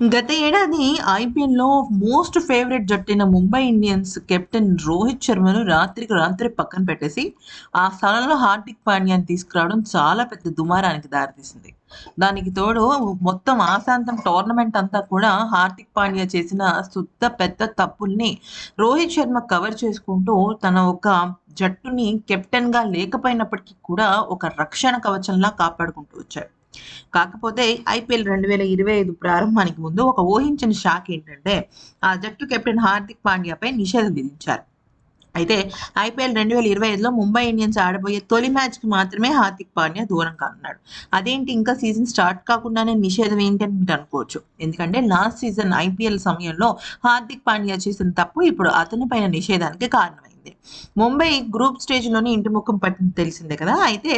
గత ఏడాది ఐపీఎల్‌లో మోస్ట్ ఫేవరెట్ జట్టైన ముంబై ఇండియన్స్ కెప్టెన్ రోహిత్ శర్మను రాత్రికి రాత్రి పక్కన పెట్టేసి, ఆ స్థలంలో హార్దిక్ పాండ్యాన్ని తీసుకురావడం చాలా పెద్ద దుమారానికి దారితీసింది. దానికి తోడు మొత్తం ఆశాంతం టోర్నమెంట్ అంతా కూడా హార్దిక్ పాండ్యా చేసిన శుద్ధ పెద్ద తప్పుల్ని రోహిత్ శర్మ కవర్ చేసుకుంటూ తన ఒక జట్టుని కెప్టెన్‌గా లేకపోయినప్పటికీ కూడా ఒక రక్షణ కవచంలా కాపాడుకుంటూ వచ్చాడు. కాకపోతే ఐపీఎల్ 2025 ప్రారంభానికి ముందు ఒక ఊహించని షాక్ ఏంటంటే, ఆ జట్టు కెప్టెన్ హార్దిక్ పాండ్యాపై నిషేధం విధించారు. అయితే ఐపీఎల్ 2025లో ముంబై ఇండియన్స్ ఆడబోయే తొలి మ్యాచ్‌కి మాత్రమే హార్దిక్ పాండ్యా దూరం కానున్నాడు. అదేంటి ఇంకా సీజన్ స్టార్ట్ కాకుండానే నిషేధం ఏంటంటే అనుకోవచ్చు. ఎందుకంటే లాస్ట్ సీజన్ ఐపీఎల్ సమయంలో హార్దిక్ పాండ్యా చేసిన తప్పు ఇప్పుడు అతని పైన నిషేధానికి కారణమైంది. ముంబై గ్రూప్ స్టేజ్‌లోనే ఇంటి ముఖం పట్టింది తెలిసిందే కదా! అయితే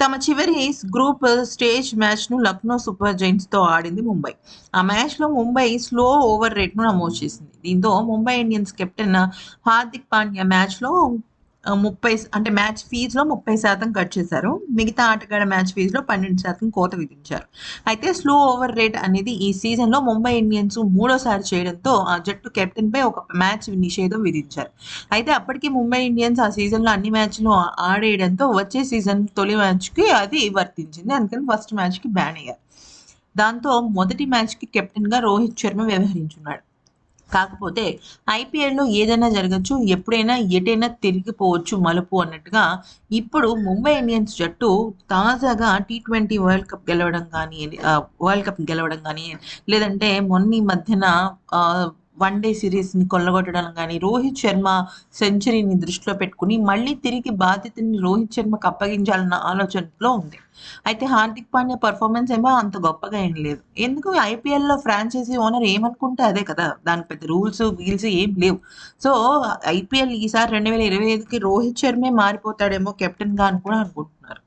తమ చివరి గ్రూప్ స్టేజ్ మ్యాచ్‌ను లక్నో సూపర్ జెయింట్స్‌తో ఆడింది ముంబై. ఆ మ్యాచ్‌లో ముంబై స్లో ఓవర్ రేట్‌ను నమోదు చేసింది. దీంతో ముంబై ఇండియన్స్ కెప్టెన్ హార్దిక్ పాండ్యా మ్యాచ్‌లో ముప్పై అంటే మ్యాచ్ ఫీజులో ముప్పై శాతం కట్ చేశారు. మిగతా ఆటగాడ మ్యాచ్ ఫీజులో పన్నెండు శాతం కోత విధించారు. అయితే స్లో ఓవర్ రేట్ అనేది ఈ సీజన్‌లో ముంబై ఇండియన్స్ మూడోసారి చేయడంతో ఆ జట్టు కెప్టెన్‌పై ఒక మ్యాచ్ నిషేధం విధించారు. అయితే అప్పటికి ముంబై ఇండియన్స్ ఆ సీజన్‌లో అన్ని మ్యాచ్‌లు ఆడేయడంతో వచ్చే సీజన్ తొలి మ్యాచ్‌కి అది వర్తించింది. అందుకని ఫస్ట్ మ్యాచ్‌కి బ్యాన్ అయ్యారు. దాంతో మొదటి మ్యాచ్‌కి కెప్టెన్‌గా రోహిత్ శర్మ వ్యవహరించున్నాడు. కాకపోతే ఐపీఎల్‌లో ఏదైనా జరగచ్చు ఎప్పుడైనా ఎటైనా తిరిగిపోవచ్చు మలుపు అన్నట్టుగా ఇప్పుడు ముంబై ఇండియన్స్ జట్టు తాజాగా టీ20 వరల్డ్ కప్ గెలవడం కానీ వరల్డ్ కప్ గెలవడం కానీ లేదంటే మొన్న మధ్యన వన్ డే సిరీస్ని కొల్లగొట్టడం కానీ రోహిత్ శర్మ సెంచరీని దృష్టిలో పెట్టుకుని మళ్ళీ తిరిగి బాధ్యతని రోహిత్ శర్మకు అప్పగించాలన్న ఆలోచనలో ఉంది. అయితే హార్దిక్ పాండ్యా పర్ఫార్మెన్స్ ఏమో అంత గొప్పగా ఏం లేదు. ఎందుకు ఐపీఎల్‌లో ఫ్రాంచైజీ ఓనర్ ఏమనుకుంటే అదే కదా! దానికి పెద్ద రూల్స్, వీల్స్ ఏం లేవు. సో ఐపీఎల్ ఈసారి 2025కి రోహిత్ శర్మే మారిపోతాడేమో కెప్టెన్‌గా అని కూడా అనుకుంటున్నారు.